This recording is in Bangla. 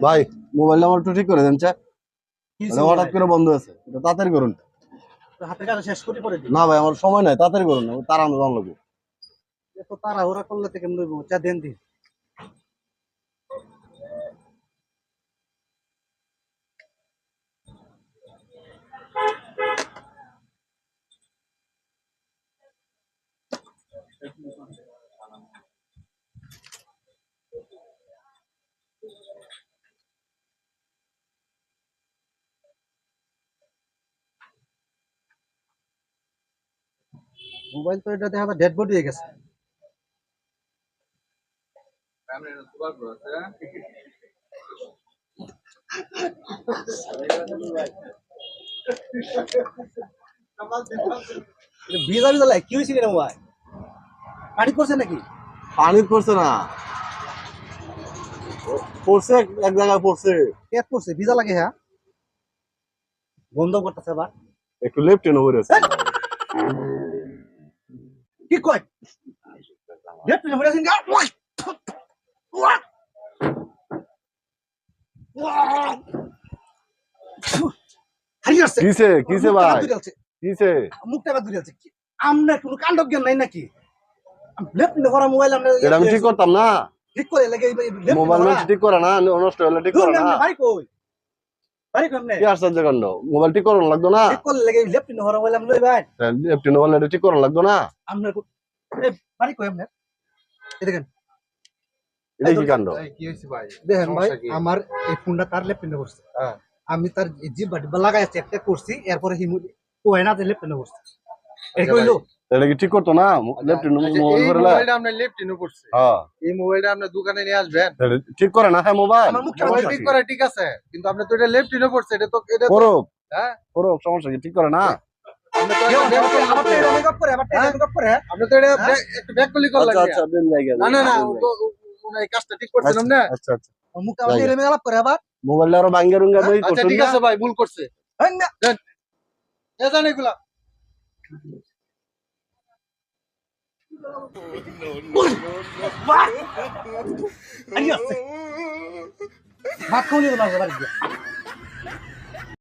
ভাই মোবাইল নাম্বার একটু ঠিক করে দেন চা মানে হঠাৎ করে বন্ধ আছে এটা তাড়াতাড়ি করুন। হাতের শেষ করে পরে না ভাই আমার সময় নাই তাড়াতাড়ি করুন না তার আন্দোলন লাগবে এত তাড়াহুড়া করলে কেমন চা দেন দি মোবাইল তো এটা দেখা ডেড বডি হয়ে গেছে। এটা ভিজা ভিজা লাগে কি হয়েছিল রে মোবাইল? পানি নাকি? পানি না। পড়ছে এক জায়গায় পড়ছে। পড়ছে ভিজা লাগে হ্যাঁ। বন্ধ করতেছে আবার। একটু লেফট কি কয় কিসে কিসে ভাই? কিসে? মুখটা দূরে আছে। আমরা কোনো কাণ্ড জ্ঞান নাই নাকি? লেফট করা মোবাইল আমরা এটা আমি ঠিক করতাম না। ঠিক করে লাগে মোবাইল ঠিক করে না নষ্ট হলে ঠিক করে না। বাড়ি কই বাড়ি কই আমনে কি আশ্চর্য কাণ্ড মোবাইল ঠিক করানো লাগতো না? ঠিক করানো লাগতো আমনে এই দেখেন। এটা কি কাণ্ড? কি হয়েছে ভাই? দেখেন ভাই সমস্যা কি? আমার এই ফোনটা তার লেফট করছে। হ্যাঁ। আমি তার টিব্বা লাগাই চেক করছি এরপরে হিমু ও হয় না লেফট পিনে করছে কইলো এটা কি ঠিক করতো না? লেফট টেনে আচ্ছা, মোবাইল এই করে মোবাইলটা আপনার লেফট ইনো করছে। হ্যাঁ। এই মোবাইলটা আপনার দোকানে নিয়ে আসবেন। এটা ঠিক করে না হ্যাঁ মোবাইল আমার মুখটা মোবাইল সমস্যা ঠিক কি? করে ঠিক আছে। কিন্তু আপনি তো এটা লেফট ইনো করছে এটা তো এটা তো করুক। হ্যাঁ? করুক সমস্যা কি? ঠিক করে না? আপনি তো কেউ এটা back- আবার তো এটা মেকআপ করে আবার তো এটা হ্যাঁ? মেকআপ করে। আপনি তো এটা হ্যাঁ? back- একটু ব্যাক কলি কল আচ্ছা লাগে। আচ্ছা দিন জায়গা না না না দিন ও জায়গা। তো উনি এই কাজটা ঠিক করছেন না? আচ্ছা আচ্ছা। ও মুখটা আবার এটা মেকআপ করে আবার। মোবাইলটা আরও ভাঙ্গা রুঙ্গা দিয়ে আচ্ছা করছেন ঠিক না? আছে ভাই ভুল করছে। ভাত খাওয়া নিয়ে বাড়ি গিয়ে